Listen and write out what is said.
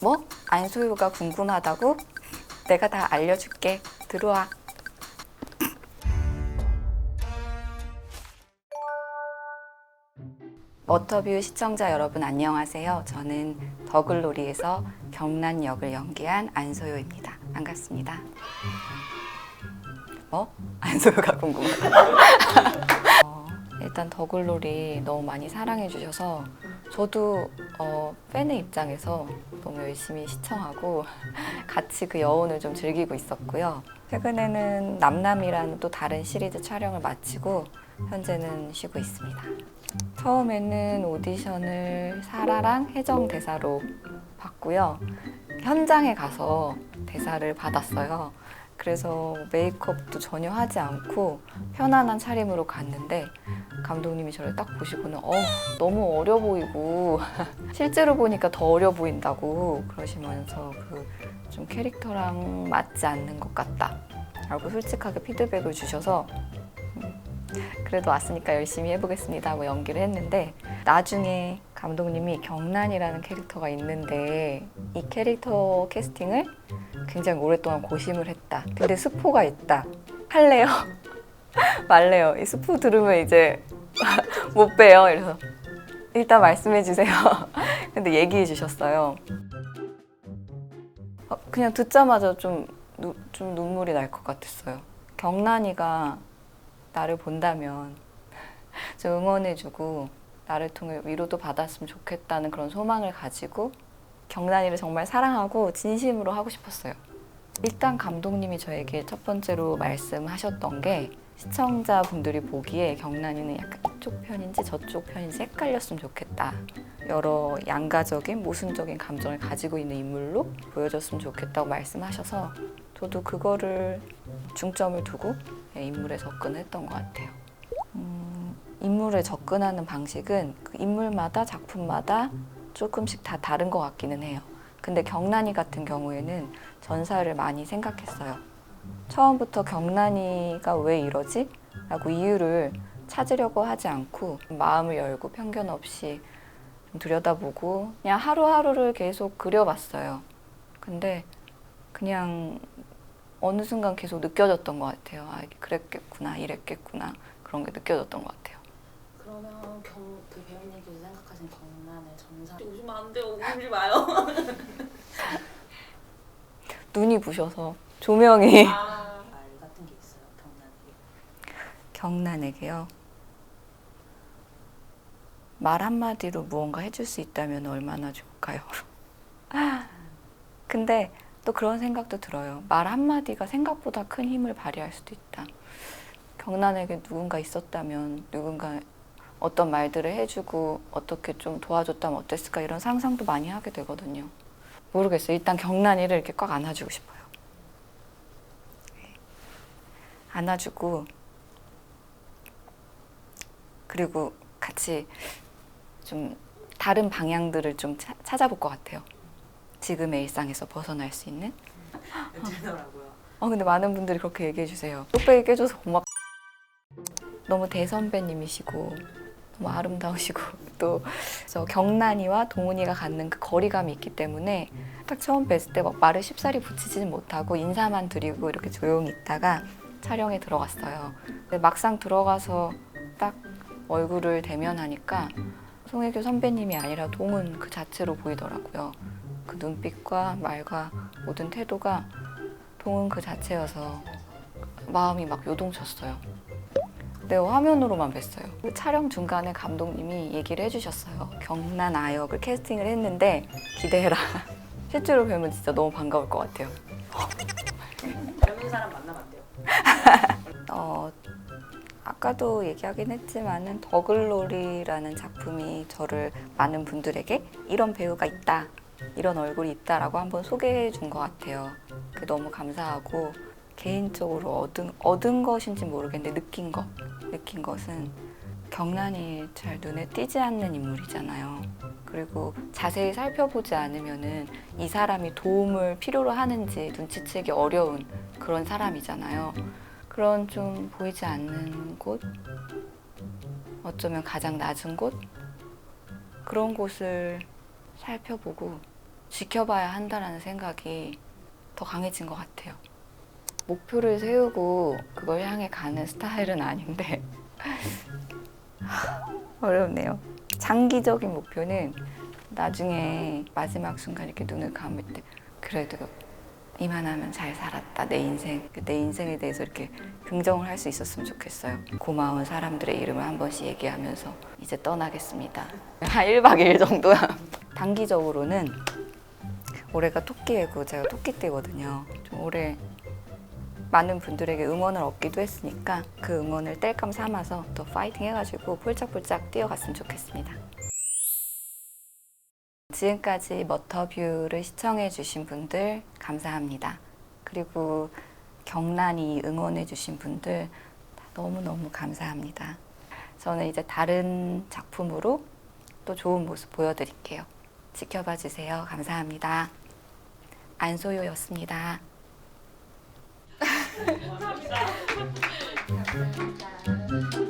뭐? 안소유가 궁금하다고? 내가 다 알려줄게. 들어와. 워터뷰 시청자 여러분 안녕하세요. 저는 더글로리에서 경란 역을 연기한 안소요입니다. 반갑습니다. 뭐? 안소요가 궁금하다. 어, 일단 더글로리 너무 많이 사랑해 주셔서 저도 어, 팬의 입장에서 너무 열심히 시청하고 같이 그 여운을 좀 즐기고 있었고요. 최근에는 남남이라는 또 다른 시리즈 촬영을 마치고 현재는 쉬고 있습니다. 처음에는 오디션을 사라랑 혜정 대사로 봤고요. 현장에 가서 대사를 받았어요. 그래서 메이크업도 전혀 하지 않고 편안한 차림으로 갔는데 감독님이 저를 딱 보시고는 어 너무 어려 보이고 실제로 보니까 더 어려 보인다고 그러시면서 그 좀 캐릭터랑 맞지 않는 것 같다 라고 솔직하게 피드백을 주셔서 음, 그래도 왔으니까 열심히 해보겠습니다 하고 연기를 했는데 나중에 감독님이 경란이라는 캐릭터가 있는데 이 캐릭터 캐스팅을 굉장히 오랫동안 고심을 했다. 근데 스포가 있다. 할래요? 말래요. 이 스포 들으면 이제 못 빼요. 그래서 일단 말씀해 주세요. 근데 얘기해 주셨어요. 어, 그냥 듣자마자 좀, 누- 좀 눈물이 날 것 같았어요. 경란이가 나를 본다면 좀 응원해주고 나를 통해 위로도 받았으면 좋겠다는 그런 소망을 가지고 경란이를 정말 사랑하고 진심으로 하고 싶었어요. 일단 감독님이 저에게 첫 번째로 말씀하셨던 게 시청자분들이 보기에 경란이는 약간 이쪽 편인지 저쪽 편인지 헷갈렸으면 좋겠다. 여러 양가적인 모순적인 감정을 가지고 있는 인물로 보여줬으면 좋겠다고 말씀하셔서 저도 그거를 중점을 두고 네, 인물에 접근했던 것 같아요. 음, 인물에 접근하는 방식은 그 인물마다 작품마다 조금씩 다 다른 것 같기는 해요. 근데 경란이 같은 경우에는 전사를 많이 생각했어요. 처음부터 경란이가 왜 이러지? 라고 이유를 찾으려고 하지 않고 마음을 열고 편견 없이 좀 들여다보고 그냥 하루하루를 계속 그려봤어요. 근데 그냥 어느 순간 계속 느껴졌던 것 같아요. 아, 그랬겠구나, 이랬겠구나. 그런 게 느껴졌던 것 같아요. 그러면 경, 그 배우님께서 생각하신 전사 오시면 안 돼요 오지 마요 눈이 부셔서 조명이 아, 말 같은 게 있어요 경란이 경란에게요. 말 한마디로 무언가 해줄 수 있다면 얼마나 좋을까요? 근데 또 그런 생각도 들어요. 말 한마디가 생각보다 큰 힘을 발휘할 수도 있다. 경란에게 누군가 있었다면 누군가 어떤 말들을 해주고 어떻게 좀 도와줬다면 어땠을까 이런 상상도 많이 하게 되거든요. 모르겠어요. 일단 경란이를 이렇게 꽉 안아주고 싶어요. 네. 안아주고 그리고 같이 좀 다른 방향들을 좀 차- 찾아볼 것 같아요. 지금의 일상에서 벗어날 수 있는. 되더라고요 어 근데 많은 분들이 그렇게 얘기해 주세요. 똑배기 깨줘서 고맙. 너무 대선배님이시고 너무 아름다우시고 또 경란이와 동훈이가 갖는 그 거리감이 있기 때문에 딱 처음 뵀을 때 막 말을 쉽사리 붙이지는 못하고 인사만 드리고 이렇게 조용히 있다가 촬영에 들어갔어요. 근데 막상 들어가서 딱 얼굴을 대면하니까 송혜교 선배님이 아니라 동훈 그 자체로 보이더라고요. 그 눈빛과 말과 모든 태도가 동훈 그 자체여서 마음이 막 요동쳤어요. 네, 화면으로만 뵀어요. 그 촬영 중간에 감독님이 얘기를 해주셨어요. 경란 아역을 캐스팅을 했는데 기대해라. 실제로 뵈면 진짜 너무 반가울 것 같아요. 젊은 사람 만나면 안 돼요 어, 아까도 얘기하긴 했지만은 더글로리라는 작품이 저를 많은 분들에게 이런 배우가 있다, 이런 얼굴이 있다라고 한번 소개해 준 것 같아요. 그 너무 감사하고 개인적으로 얻은 얻은 것인지 모르겠는데 느낀 것, 느낀 것은 경란이 잘 눈에 띄지 않는 인물이잖아요. 그리고 자세히 살펴보지 않으면은 이 사람이 도움을 필요로 하는지 눈치채기 어려운 그런 사람이잖아요. 그런 좀 보이지 않는 곳, 어쩌면 가장 낮은 곳, 그런 곳을 살펴보고 지켜봐야 한다라는 생각이 더 강해진 것 같아요. 목표를 세우고 그걸 향해 가는 스타일은 아닌데 어렵네요. 장기적인 목표는 나중에 마지막 순간 이렇게 눈을 감을 때 그래도 이만하면 잘 살았다 내 인생 내 인생에 대해서 이렇게 긍정을 할 수 있었으면 좋겠어요. 고마운 사람들의 이름을 한 번씩 얘기하면서 이제 떠나겠습니다. 한 1박 2일 정도야. 단기적으로는 올해가 토끼해고 제가 토끼띠거든요. 좀 올해 많은 분들에게 응원을 얻기도 했으니까 그 응원을 땔감 삼아서 더 파이팅 해가지고 폴짝폴짝 뛰어갔으면 좋겠습니다. 지금까지 머터뷰를 시청해주신 분들 감사합니다. 그리고 경란이 응원해주신 분들 너무너무 감사합니다. 저는 이제 다른 작품으로 또 좋은 모습 보여드릴게요. 지켜봐 주세요. 감사합니다. 안소요였습 감사합니다. 네. 감사합니다.